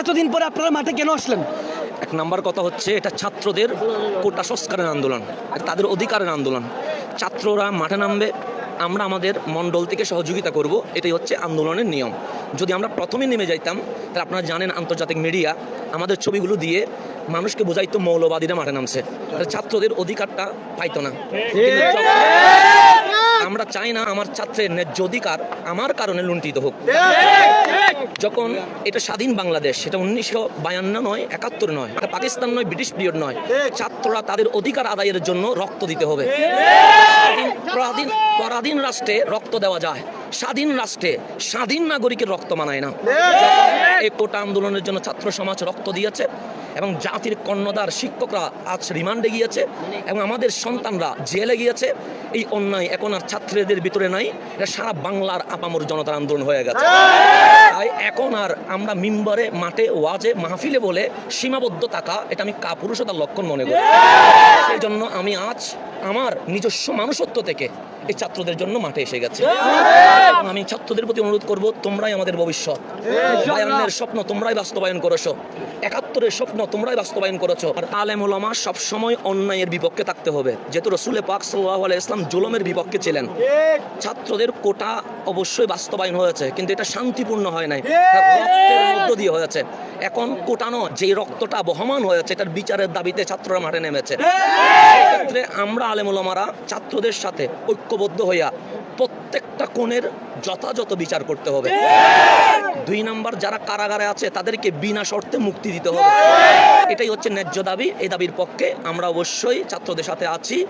এতদিন পরে আপনারা মাঠে কেন আসলেন? এক নাম্বার কথা হচ্ছে, এটা ছাত্রদের কোটা সংস্কারের আন্দোলন তাদের অধিকারের আন্দোলন। ছাত্ররা মাঠে নামবে, আমরা আমাদের মণ্ডল থেকে সহযোগিতা করব, এটাই হচ্ছে আন্দোলনের নিয়ম। যদি আমরা প্রথমে নেমে যাইতাম, তাহলে আপনারা জানেন আন্তর্জাতিক মিডিয়া আমাদের ছবিগুলো দিয়ে মানুষকে বোঝাইতো মৌলবাদীরা মাঠে নামছে। ছাত্রদের অধিকারটা পাইতো না। আমরা চাই না আমার ছাত্রের ন্যায্য অধিকার আমার কারণে লুণ্ঠিত হোক। যখন এটা স্বাধীন বাংলাদেশ সেটা উনিশশো বায়ান্ন নয় একাত্তর নয় এটা পাকিস্তান নয় ব্রিটিশ পিরিয়ড নয় ছাত্ররা তাদের অধিকার আদায়ের জন্য রক্ত দিতে হবে। পরাধীন পরাধীন রাষ্ট্রে রক্ত দেওয়া যায়। স্বাধীন রাষ্ট্রে স্বাধীন নাগরিকের রক্ত মানায় না। এই কোটা আন্দোলনের জন্য ছাত্র সমাজ রক্ত দিয়েছে এবং জাতির কর্ণধার শিক্ষকরা আজ রিমান্ডে গিয়েছে এবং আমাদের সন্তানরা জেলে গিয়েছে। এই অন্যায় এখন আর ছাত্রদের ভিতরে নাই। এটা সারা বাংলার আপামর জনতার আন্দোলন হয়ে গেছে। তাই এখন আর আমরা মিম্বরে মাঠে ওয়াজে মাহফিলে বলে সীমাবদ্ধ থাকা এটা আমি কাপুরুষতার লক্ষণ মনে করি। সেই জন্য আমি আজ আমার নিজস্ব মানুষত্ব থেকে এই ছাত্রদের জন্য মাঠে এসে গেছে। আমি ছাত্রদের প্রতি অনুরোধ করব তোমরাই আমাদের ভবিষ্যৎ। বায়ান্নের স্বপ্ন তোমরাই বাস্তবায়ন করেছ। একাত্তরের স্বপ্ন তোমরাই বাস্তবায়ন করেছ। আর আলেম ওলামা সবসময় অন্যায়ের বিপক্ষে থাকতে হবে। যেহেতু রসুলে পাক সাল্লাহ আলাই ইসলাম জুলমের বিপক্ষে ছিলেন। ছাত্রদের কোটা অবশ্যই বাস্তবায়ন হয়েছে কিন্তু এটা শান্তিপূর্ণ হয় নাই। এটা রক্তের মধ্য দিয়ে হয়েছে। এখন কোটানো যে রক্তটা বহমান হয়েছে এটার বিচারের দাবিতে ছাত্ররা মাঠে নেমেছে। ক্ষেত্রে আমরা আলেমুলামারা ছাত্রদের সাথে ঐক্যবদ্ধ হইয়া প্রত্যেকটা কোণের যথাযথ বিচার করতে হবে। দুই নাম্বার যারা কারাগারে আছে, তাদেরকে বিনা শর্তে মুক্তি দিতে হবে। এটাই হচ্ছে ন্যায্য দাবি, এই দাবির পক্ষে আমরা অবশ্যই ছাত্রদের সাথে আছি।